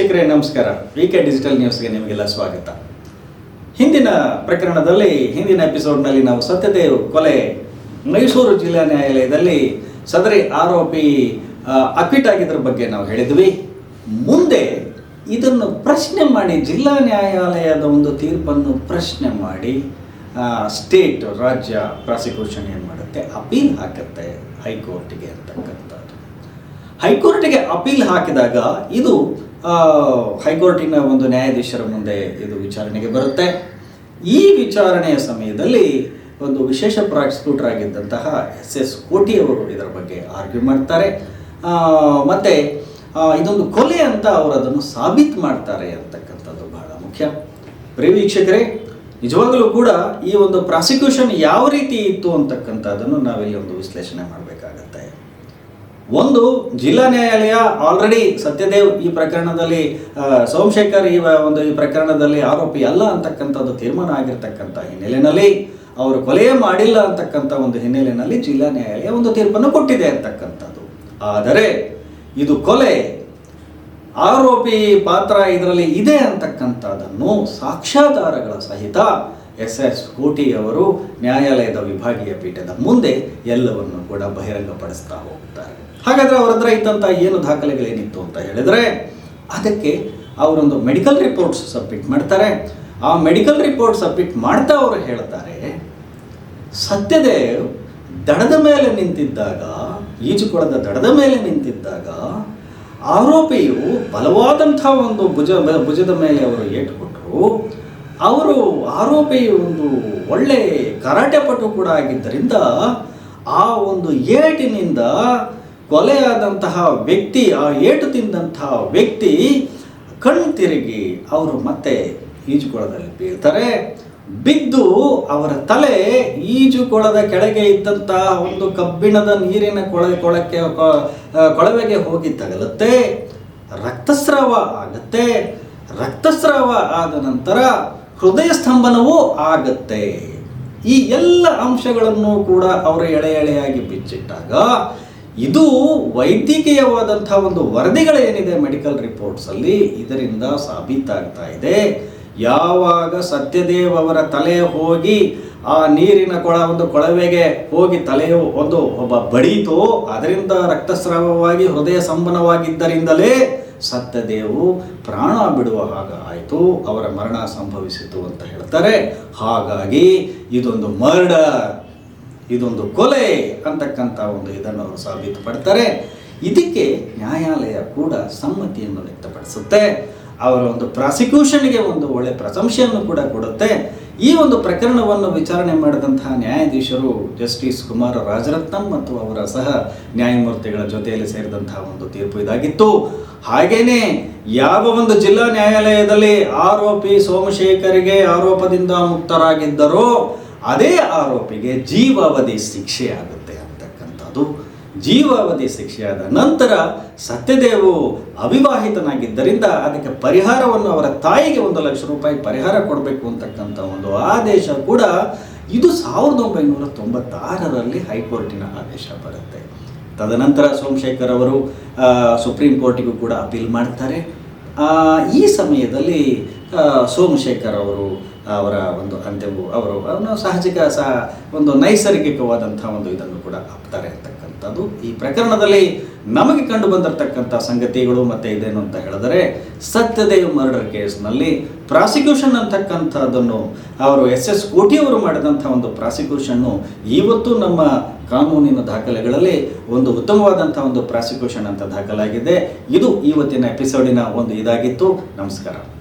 ವೀಕ್ಷಕರೇ, ನಮಸ್ಕಾರ. V K digital ನ್ಯೂಸ್ಗೆ ನಿಮಗೆಲ್ಲ ಸ್ವಾಗತ. ಹಿಂದಿನ ಪ್ರಕರಣದಲ್ಲಿ, ಹಿಂದಿನ ಎಪಿಸೋಡ್ನಲ್ಲಿ ನಾವು ಸತ್ಯದೇವ್ ಕೊಲೆ ಮೈಸೂರು ಜಿಲ್ಲಾ ನ್ಯಾಯಾಲಯದಲ್ಲಿ ಸದರಿ ಆರೋಪಿ ಅಕ್ವಿಟ್ ಆಗಿದ್ರ ಬಗ್ಗೆ ನಾವು ಹೇಳಿದ್ವಿ. ಮುಂದೆ ಇದನ್ನು ಪ್ರಶ್ನೆ ಮಾಡಿ, ಜಿಲ್ಲಾ ನ್ಯಾಯಾಲಯದ ಒಂದು ತೀರ್ಪನ್ನು ಪ್ರಶ್ನೆ ಮಾಡಿ ಸ್ಟೇಟ್ ರಾಜ್ಯ ಪ್ರಾಸಿಕ್ಯೂಷನ್ ಏನು ಮಾಡುತ್ತೆ? ಅಪೀಲ್ ಹಾಕುತ್ತೆ ಹೈಕೋರ್ಟಿಗೆ ಅಂತಕ್ಕಂಥದ್ದು ಹೈಕೋರ್ಟಿಗೆ ಅಪೀಲ್ ಹಾಕಿದಾಗ ಇದು ಹೈಕೋರ್ಟಿನ ಒಂದು ನ್ಯಾಯಾಧೀಶರ ಮುಂದೆ ಇದು ವಿಚಾರಣೆಗೆ ಬರುತ್ತೆ. ಈ ವಿಚಾರಣೆಯ ಸಮಯದಲ್ಲಿ ಒಂದು ವಿಶೇಷ ಪ್ರಾಸಿಕ್ಯೂಟರ್ ಆಗಿದ್ದಂತಹ ಎಸ್ ಎಸ್ ಕೋಟಿ ಅವರು ಇದರ ಬಗ್ಗೆ ಆರ್ಗ್ಯೂ ಮಾಡ್ತಾರೆ. ಮತ್ತು ಇದೊಂದು ಕೊಲೆ ಅಂತ ಅವರು ಅದನ್ನು ಸಾಬೀತು ಮಾಡ್ತಾರೆ ಅಂತಕ್ಕಂಥದ್ದು ಬಹಳ ಮುಖ್ಯ. ಪ್ರಿಯ ವೀಕ್ಷಕರೇ, ನಿಜವಾಗಲೂ ಕೂಡ ಈ ಒಂದು ಪ್ರಾಸಿಕ್ಯೂಷನ್ ಯಾವ ರೀತಿ ಇತ್ತು ಅಂತಕ್ಕಂಥದ್ದನ್ನು ನಾವಿಲ್ಲಿ ಒಂದು ವಿಶ್ಲೇಷಣೆ ಮಾಡಬೇಕಾಗತ್ತೆ. ಒಂದು ಜಿಲ್ಲಾ ನ್ಯಾಯಾಲಯ ಆಲ್ರೆಡಿ ಸತ್ಯದೇವ್ ಈ ಪ್ರಕರಣದಲ್ಲಿ ಸೋಮಶೇಖರ್ ಈ ಒಂದು ಈ ಪ್ರಕರಣದಲ್ಲಿ ಆರೋಪಿ ಅಲ್ಲ ಅಂತಕ್ಕಂಥದ್ದು ತೀರ್ಮಾನ ಆಗಿರ್ತಕ್ಕಂಥ ಹಿನ್ನೆಲೆಯಲ್ಲಿ ಅವರು ಕೊಲೆಯೇ ಮಾಡಿಲ್ಲ ಅಂತಕ್ಕಂಥ ಒಂದು ಹಿನ್ನೆಲೆಯಲ್ಲಿ ಜಿಲ್ಲಾ ನ್ಯಾಯಾಲಯ ಒಂದು ತೀರ್ಪನ್ನು ಕೊಟ್ಟಿದೆ ಅಂತಕ್ಕಂಥದ್ದು. ಆದರೆ ಇದು ಕೊಲೆ, ಆರೋಪಿ ಪಾತ್ರ ಇದರಲ್ಲಿ ಇದೆ ಅಂತಕ್ಕಂಥದ್ದನ್ನು ಸಾಕ್ಷ್ಯಾಧಾರಗಳ ಸಹಿತ ಎಸ್ ಎಸ್ ಕೋಟಿ ಅವರು ನ್ಯಾಯಾಲಯದ ವಿಭಾಗೀಯ ಪೀಠದ ಮುಂದೆ ಎಲ್ಲವನ್ನು ಕೂಡ ಬಹಿರಂಗಪಡಿಸ್ತಾ ಹೋಗ್ತಾರೆ ಹಾಗಾದರೆ ಅವರ ಹತ್ರ ಇದ್ದಂಥ ಏನು ದಾಖಲೆಗಳೇನಿತ್ತು ಅಂತ ಹೇಳಿದರೆ, ಅದಕ್ಕೆ ಅವರೊಂದು ಮೆಡಿಕಲ್ ರಿಪೋರ್ಟ್ಸ್ ಸಬ್ಮಿಟ್ ಮಾಡ್ತಾರೆ. ಆ ಮೆಡಿಕಲ್ ರಿಪೋರ್ಟ್ ಸಬ್ಮಿಟ್ ಮಾಡ್ತಾ ಅವರು ಹೇಳ್ತಾರೆ, ಸತ್ಯದೇವ್ ದಡದ ಮೇಲೆ ನಿಂತಿದ್ದಾಗ, ಈಜುಕೊಳದ ದಡದ ಮೇಲೆ ನಿಂತಿದ್ದಾಗ ಆರೋಪಿಯು ಬಲವಾದಂಥ ಒಂದು ಭುಜ ಭುಜದ ಮೇಲೆ ಅವರು ಏಟು ಕೊಟ್ಟರು ಅವರು ಆರೋಪಿ ಒಂದು ಒಳ್ಳೆ ಕರಾಟೆ ಪಟು ಕೂಡ ಆಗಿದ್ದರಿಂದ ಆ ಒಂದು ಏಟಿನಿಂದ ಕೊಲೆಯಾದಂತಹ ವ್ಯಕ್ತಿ, ಆ ಏಟು ತಿಂದಂತಹ ವ್ಯಕ್ತಿ ಕಣ್ಣು ತಿರುಗಿ ಅವರು ಮತ್ತೆ ಈಜುಕೊಳದಲ್ಲಿ ಬೀಳ್ತಾರೆ. ಬಿದ್ದು ಅವರ ತಲೆ ಈಜುಕೊಳದ ಕೆಳಗೆ ಇದ್ದಂತಹ ಒಂದು ಕಬ್ಬಿಣದ ನೀರಿನ ಕೊಳ, ಕೊಳಕ್ಕೆ ಕೊಳವೆಗೆ ಹೋಗಿ ತಗಲುತ್ತೆ. ರಕ್ತಸ್ರಾವ ಆಗುತ್ತೆ. ರಕ್ತಸ್ರಾವ ಆದ ನಂತರ ಹೃದಯ ಸ್ತಂಭನವೂ ಆಗತ್ತೆ. ಈ ಎಲ್ಲ ಅಂಶಗಳನ್ನು ಕೂಡ ಅವರು ಎಳೆ ಎಳೆಯಾಗಿ ಬಿಚ್ಚಿಟ್ಟಾಗ ಇದು ವೈದ್ಯಕೀಯವಾದಂಥ ಒಂದು ವರದಿಗಳೇನಿದೆ ಮೆಡಿಕಲ್ ರಿಪೋರ್ಟ್ಸ್ ಅಲ್ಲಿ ಇದರಿಂದ ಸಾಬೀತಾಗ್ತಾ ಇದೆ. ಯಾವಾಗ ಸತ್ಯದೇವ್ ಅವರ ತಲೆ ಹೋಗಿ ಆ ನೀರಿನ ಕೊಳ, ಒಂದು ಕೊಳವೆಗೆ ಹೋಗಿ ತಲೆಯು ಒಂದು ಒಬ್ಬ ಬಡೀತು, ಅದರಿಂದ ರಕ್ತಸ್ರಾವವಾಗಿ, ಹೃದಯ ಸಂಬನವಾಗಿದ್ದರಿಂದಲೇ ಸತ್ಯದೇವು ಪ್ರಾಣ ಬಿಡುವ ಹಾಗ ಆಯಿತು, ಅವರ ಮರಣ ಸಂಭವಿಸಿತು ಅಂತ ಹೇಳ್ತಾರೆ. ಹಾಗಾಗಿ ಇದೊಂದು ಮರ್ಡರ್, ಇದೊಂದು ಕೊಲೆ ಅಂತಕ್ಕಂಥ ಒಂದು ಇದನ್ನು ಅವರು ಸಾಬೀತುಪಡ್ತಾರೆ. ಇದಕ್ಕೆ ನ್ಯಾಯಾಲಯ ಕೂಡ ಸಮ್ಮತಿಯನ್ನು ವ್ಯಕ್ತಪಡಿಸುತ್ತೆ. ಅವರ ಒಂದು ಪ್ರಾಸಿಕ್ಯೂಷನ್ಗೆ ಒಂದು ಒಳ್ಳೆ ಪ್ರಶಂಸೆಯನ್ನು ಕೂಡ ಕೊಡುತ್ತೆ. ಈ ಒಂದು ಪ್ರಕರಣವನ್ನು ವಿಚಾರಣೆ ಮಾಡಿದಂತಹ ನ್ಯಾಯಾಧೀಶರು ಜಸ್ಟಿಸ್ ಕುಮಾರ ರಾಜರತ್ನಂ ಮತ್ತು ಅವರ ಸಹ ನ್ಯಾಯಮೂರ್ತಿಗಳ ಜೊತೆಯಲ್ಲಿ ಸೇರಿದಂತಹ ಒಂದು ತೀರ್ಪು ಇದಾಗಿತ್ತು. ಹಾಗೇನೆ ಯಾವ ಒಂದು ಜಿಲ್ಲಾ ನ್ಯಾಯಾಲಯದಲ್ಲಿ ಆರೋಪಿ ಸೋಮಶೇಖರಿಗೆ ಆರೋಪದಿಂದ ಮುಕ್ತರಾಗಿದ್ದರೋ, ಅದೇ ಆರೋಪಿಗೆ ಜೀವಾವಧಿ ಶಿಕ್ಷೆ ಆಗುತ್ತೆ ಅಂತಕ್ಕಂಥದ್ದು. ಜೀವಾವಧಿ ಶಿಕ್ಷೆಯಾದ ನಂತರ ಸತ್ಯದೇವು ಅವಿವಾಹಿತನಾಗಿದ್ದರಿಂದ ಅದಕ್ಕೆ ಪರಿಹಾರವನ್ನು ಅವರ ತಾಯಿಗೆ ಒಂದು ಲಕ್ಷ ರೂಪಾಯಿ ಪರಿಹಾರ ಕೊಡಬೇಕು ಅಂತಕ್ಕಂಥ ಒಂದು ಆದೇಶ ಕೂಡ ಇದು ಸಾವಿರದ ಒಂಬೈನೂರ ತೊಂಬತ್ತಾರರಲ್ಲಿ ಹೈಕೋರ್ಟಿನ ಆದೇಶ ಬರುತ್ತೆ. ತದನಂತರ ಸೋಮಶೇಖರ್ ಅವರು ಸುಪ್ರೀಂ ಕೋರ್ಟಿಗೂ ಕೂಡ ಅಪೀಲ್ ಮಾಡ್ತಾರೆ. ಈ ಸಮಯದಲ್ಲಿ ಸೋಮಶೇಖರ್ ಅವರು ಅವರ ಒಂದು ಅಂತ್ಯವು ಅವರು ಅವನು ಸಹಜಿಕ ಸಹ ಒಂದು ನೈಸರ್ಗಿಕವಾದಂಥ ಒಂದು ಇದನ್ನು ಕೂಡ ಹಾಕ್ತಾರೆ ಅಂತಕ್ಕಂಥದ್ದು. ಈ ಪ್ರಕರಣದಲ್ಲಿ ನಮಗೆ ಕಂಡು ಬಂದಿರತಕ್ಕಂಥ ಸಂಗತಿಗಳು ಮತ್ತೆ ಇದೇನು ಅಂತ ಹೇಳಿದರೆ, ಸತ್ಯದೇವ್ ಮರ್ಡರ್ ಕೇಸ್ನಲ್ಲಿ ಪ್ರಾಸಿಕ್ಯೂಷನ್ ಅಂತಕ್ಕಂಥದ್ದನ್ನು ಅವರು ಎಸ್ ಎಸ್ ಕೋಟಿಯವರು ಮಾಡಿದಂಥ ಒಂದು ಪ್ರಾಸಿಕ್ಯೂಷನ್ನು ಇವತ್ತು ನಮ್ಮ ಕಾನೂನಿನ ದಾಖಲೆಗಳಲ್ಲಿ ಒಂದು ಉತ್ತಮವಾದಂಥ ಒಂದು ಪ್ರಾಸಿಕ್ಯೂಷನ್ ಅಂತ ದಾಖಲಾಗಿದೆ. ಇದು ಇವತ್ತಿನ ಎಪಿಸೋಡಿನ ಒಂದು ಇದಾಗಿತ್ತು. ನಮಸ್ಕಾರ.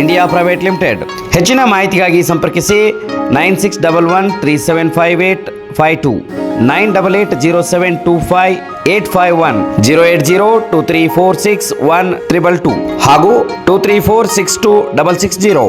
India private limited. ಹೆಚ್ಚಿನ ಮಾಹಿತಿಗಾಗಿ ಸಂಪರ್ಕಿಸಿ nine six double one three seven five eight five two, nine double eight zero seven two five eight five one, zero eight zero two three four six one triple two ಹಾಗೂ two three four six two double six zero.